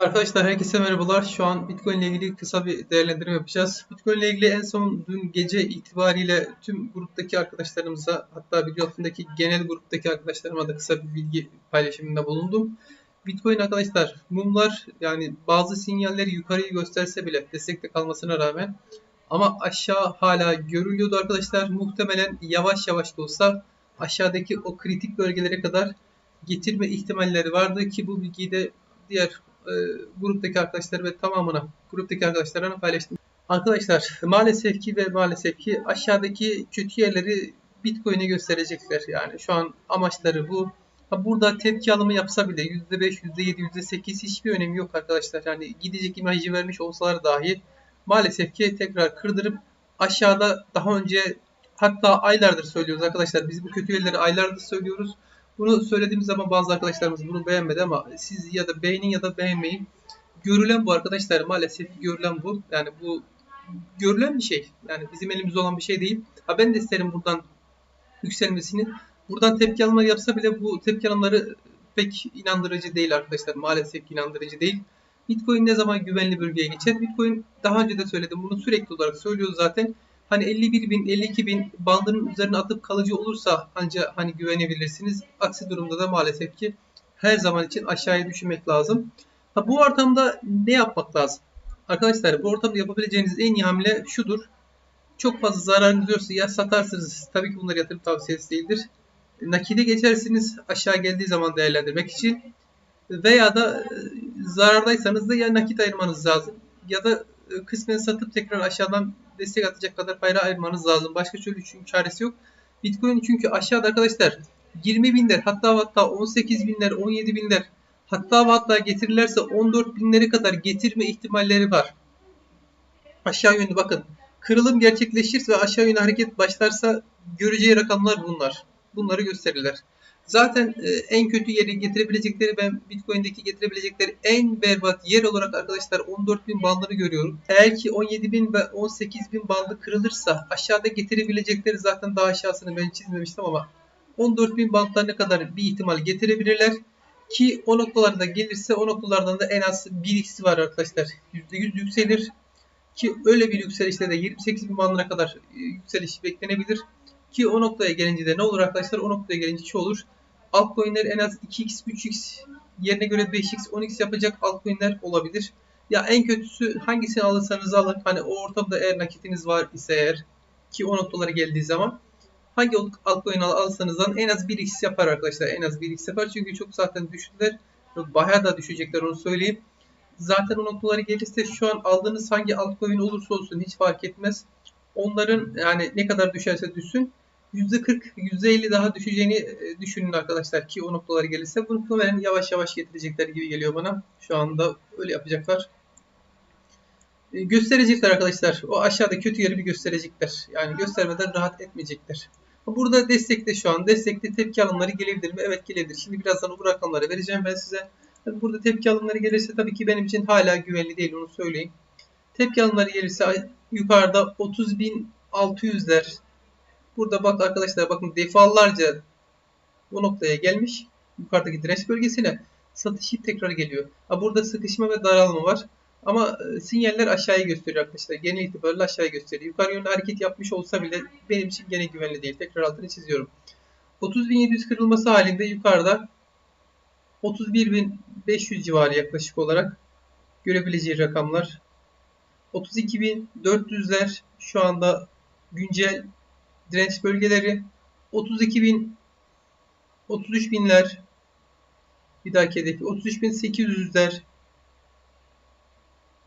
Arkadaşlar herkese merhabalar. Şu an Bitcoin ile ilgili kısa bir değerlendirme yapacağız. Bitcoin ile ilgili en son dün gece itibariyle tüm gruptaki arkadaşlarımıza hatta video altındaki genel gruptaki arkadaşlarıma da kısa bir bilgi paylaşımında bulundum. Bitcoin arkadaşlar mumlar yani bazı sinyalleri yukarıyı gösterse bile destekte kalmasına rağmen ama aşağı hala görülüyordu arkadaşlar. Muhtemelen yavaş yavaş da olsa aşağıdaki o kritik bölgelere kadar getirme ihtimalleri vardı ki bu bilgiyi de diğer e, gruptaki arkadaşlar ve tamamına gruptaki arkadaşlarına paylaştım. Arkadaşlar maalesef ki ve maalesef ki aşağıdaki kötü yerleri Bitcoin'e gösterecekler. Yani şu an amaçları bu. Ha burada tepki alımı yapsa bile %5, %7, %8 hiçbir önemi yok arkadaşlar. Yani gidecek imajı vermiş olsalar dahi maalesef ki tekrar kırdırıp aşağıda daha önce hatta aylardır söylüyoruz arkadaşlar. Biz bu kötü yerleri aylardır söylüyoruz. Bunu söylediğimiz zaman bazı arkadaşlarımız bunu beğenmedi ama siz ya da beğenin ya da beğenmeyin. Görülen bu arkadaşlar maalesef görülen bu. Yani bu görülen bir şey. Yani bizim elimizde olan bir şey değil. Ha ben de isterim buradan yükselmesini. Buradan tepki almaları yapsa bile bu tepki alımları pek inandırıcı değil arkadaşlar. Maalesef inandırıcı değil. Bitcoin ne zaman güvenli bölgeye geçer? Bitcoin daha önce de söyledim. Bunu sürekli olarak söylüyoruz zaten. Hani 51 bin, 52 bin bandının üzerine atıp kalıcı olursa ancak hani güvenebilirsiniz. Aksi durumda da maalesef ki her zaman için aşağıya düşürmek lazım. Ha, bu ortamda ne yapmak lazım? Arkadaşlar bu ortamda yapabileceğiniz en iyi hamle şudur. Çok fazla zararınız yoksa ya satarsınız. Tabii ki bunlar yatırım tavsiyesi değildir. Nakide geçersiniz aşağı geldiği zaman değerlendirmek için. Veya da e, zarardaysanız da ya nakit ayırmanız lazım. Ya da e, kısmen satıp tekrar aşağıdan destek atacak kadar para ayırmanız lazım. Başka türlü çünkü çaresi yok. Bitcoin çünkü aşağıda arkadaşlar 20 binler hatta hatta 18 binler 17 binler hatta hatta getirirlerse 14 binlere kadar getirme ihtimalleri var. Aşağı yönlü bakın. Kırılım gerçekleşirse ve aşağı yönlü hareket başlarsa göreceği rakamlar bunlar. Bunları gösterirler. Zaten e, en kötü yeri getirebilecekleri ben Bitcoin'deki getirebilecekleri en berbat yer olarak arkadaşlar 14.000 bandını görüyorum. Eğer ki 17.000 ve 18.000 bandı kırılırsa aşağıda getirebilecekleri zaten daha aşağısını ben çizmemiştim ama 14.000 bandlarına kadar bir ihtimal getirebilirler. Ki o noktalarda gelirse o noktalardan da en az 1x var arkadaşlar. %100 yükselir. Ki öyle bir yükselişte de 28.000 bandına kadar e, yükseliş beklenebilir. Ki o noktaya gelince de ne olur arkadaşlar? O noktaya gelince şu olur altcoin'ler en az 2x, 3x yerine göre 5x, 10x yapacak altcoin'ler olabilir. Ya en kötüsü hangisini alırsanız alın. Hani o ortamda eğer nakitiniz var ise eğer ki o noktalara geldiği zaman hangi altcoin alırsanız alın en az 1x yapar arkadaşlar. En az 1x yapar çünkü çok zaten düştüler. Bayağı da düşecekler onu söyleyeyim. Zaten o noktalara gelirse şu an aldığınız hangi altcoin olursa olsun hiç fark etmez. Onların yani ne kadar düşerse düşsün %40, %50 daha düşeceğini e, düşünün arkadaşlar ki o noktalara gelirse bunu muhtemelen yavaş yavaş getirecekler gibi geliyor bana. Şu anda öyle yapacaklar. E, gösterecekler arkadaşlar. O aşağıda kötü yeri bir gösterecekler. Yani göstermeden rahat etmeyecekler. Burada destekte şu an. Destekte tepki alımları gelebilir mi? Evet gelebilir. Şimdi birazdan bu rakamları vereceğim ben size. Burada tepki alımları gelirse tabii ki benim için hala güvenli değil onu söyleyeyim. Tepki alımları gelirse yukarıda 30.600'ler Burada bak arkadaşlar bakın defalarca bu noktaya gelmiş. Yukarıdaki direnç bölgesine satışı tekrar geliyor. Ha, burada sıkışma ve daralma var. Ama e, sinyaller aşağıya gösteriyor arkadaşlar. Genel itibariyle aşağıya gösteriyor. Yukarı yönlü hareket yapmış olsa bile benim için gene güvenli değil. Tekrar altını çiziyorum. 30.700 kırılması halinde yukarıda 31.500 civarı yaklaşık olarak görebileceği rakamlar. 32.400'ler şu anda güncel direnç bölgeleri 32 bin 33 binler bir dahaki hedefi 33.800'ler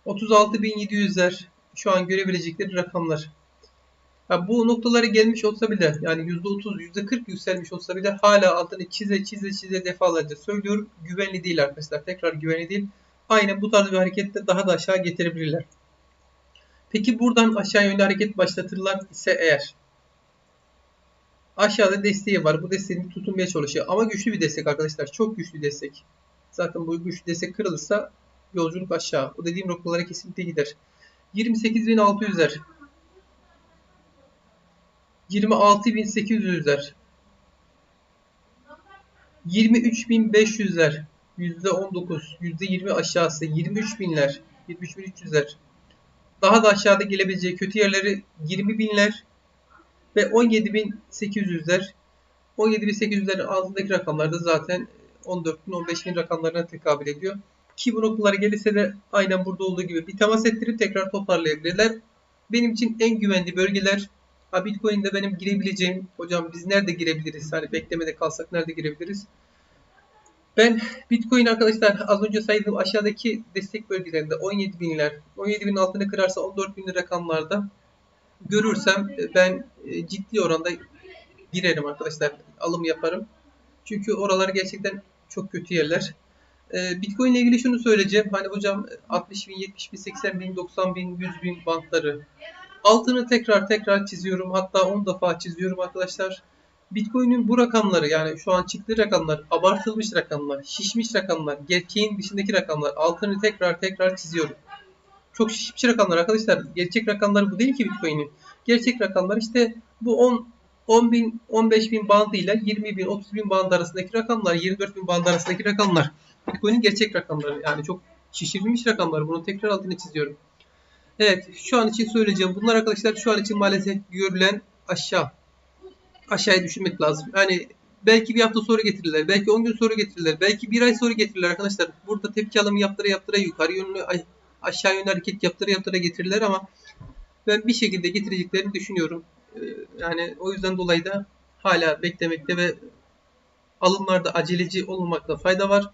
36.700'ler şu an görebilecekleri rakamlar. Ya bu noktaları gelmiş olsa bile yani %30, %40 yükselmiş olsa bile hala altını çize çize çize defalarca söylüyorum. Güvenli değil arkadaşlar. Tekrar güvenli değil. Aynen bu tarz bir harekette daha da aşağı getirebilirler. Peki buradan aşağı yönlü hareket başlatırlar ise eğer Aşağıda desteği var. Bu desteğini tutunmaya çalışıyor. Ama güçlü bir destek arkadaşlar. Çok güçlü destek. Zaten bu güçlü destek kırılırsa yolculuk aşağı. Bu dediğim noktalara kesinlikle gider. 28.600'ler. 26.800'ler. 23.500'ler. %19, %20 aşağısı 23 binler, 23.300'ler. Daha da aşağıda gelebileceği kötü yerleri 20 binler ve 17.800'ler. 17.800'lerin altındaki rakamlar da zaten 14 bin, 15 bin rakamlarına tekabül ediyor. Ki bu noktalara gelirse de aynen burada olduğu gibi bir temas ettirip tekrar toparlayabilirler. Benim için en güvenli bölgeler Bitcoin'de benim girebileceğim hocam biz nerede girebiliriz? Hani beklemede kalsak nerede girebiliriz? Ben Bitcoin arkadaşlar az önce saydığım aşağıdaki destek bölgelerinde 17 binler, 17 bin altını kırarsa 14 bin rakamlarda görürsem e, ben e, ciddi oranda girerim arkadaşlar. Alım yaparım. Çünkü oralar gerçekten çok kötü yerler. E, Bitcoin ile ilgili şunu söyleyeceğim. Hani hocam 60 bin, 70 bin, 80 bin, 90 bin, 100 bin bantları. Altını tekrar tekrar çiziyorum. Hatta 10 defa çiziyorum arkadaşlar. Bitcoin'in bu rakamları yani şu an çıktığı rakamlar, abartılmış rakamlar, şişmiş rakamlar, gerçeğin dışındaki rakamlar. Altını tekrar tekrar çiziyorum. Çok şişmiş rakamlar arkadaşlar. Gerçek rakamlar bu değil ki Bitcoin'in. Gerçek rakamlar işte bu 10 10 bin, 15 bin bandıyla 20 bin, 30 bin band arasındaki rakamlar, 24 bin band arasındaki rakamlar. Bitcoin'in gerçek rakamları. Yani çok şişirilmiş rakamlar. Bunu tekrar altını çiziyorum. Evet, şu an için söyleyeceğim. Bunlar arkadaşlar şu an için maalesef görülen aşağı. Aşağıya düşürmek lazım. Yani belki bir hafta sonra getirirler, belki 10 gün sonra getirirler, belki bir ay sonra getirirler arkadaşlar. Burada tepki alımı yaptıra yaptıra yukarı yönlü aşağı yönlü hareket yaptıra yaptıra getirirler ama ben bir şekilde getireceklerini düşünüyorum. Ee, Yani o yüzden dolayı da hala beklemekte ve alımlarda aceleci olmamakta fayda var.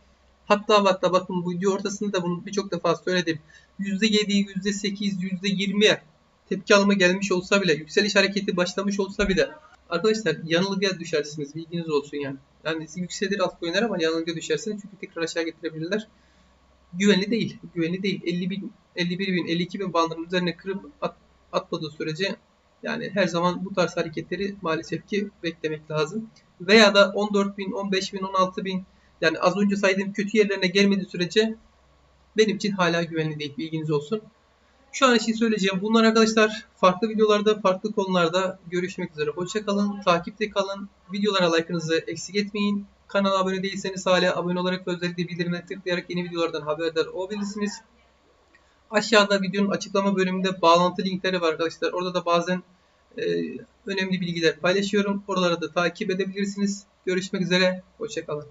Hatta hatta bakın bu video ortasında da bunu birçok defa söyledim. %7, %8, %20'ye tepki alımı gelmiş olsa bile, yükseliş hareketi başlamış olsa bile arkadaşlar yanılgıya düşersiniz. Bilginiz olsun yani. Yani yükselir altcoin'ler ama yanılgıya düşersiniz çünkü tekrar aşağı getirebilirler. Güvenli değil. Güvenli değil. 50 bin, 51 bin, 52 bin bandının üzerine kırıp at, atmadığı sürece yani her zaman bu tarz hareketleri maalesef ki beklemek lazım. Veya da 14 bin, 15 bin, 16 bin yani az önce saydığım kötü yerlerine gelmediği sürece benim için hala güvenli değil. Bilginiz olsun. Şu an için söyleyeceğim bunlar arkadaşlar. Farklı videolarda, farklı konularda görüşmek üzere. Hoşçakalın, takipte kalın. Videolara like'ınızı eksik etmeyin. Kanala abone değilseniz hala abone olarak ve özellikle bildirimleri tıklayarak yeni videolardan haberdar olabilirsiniz. Aşağıda videonun açıklama bölümünde bağlantı linkleri var arkadaşlar. Orada da bazen e, önemli bilgiler paylaşıyorum. Oraları da takip edebilirsiniz. Görüşmek üzere. Hoşçakalın.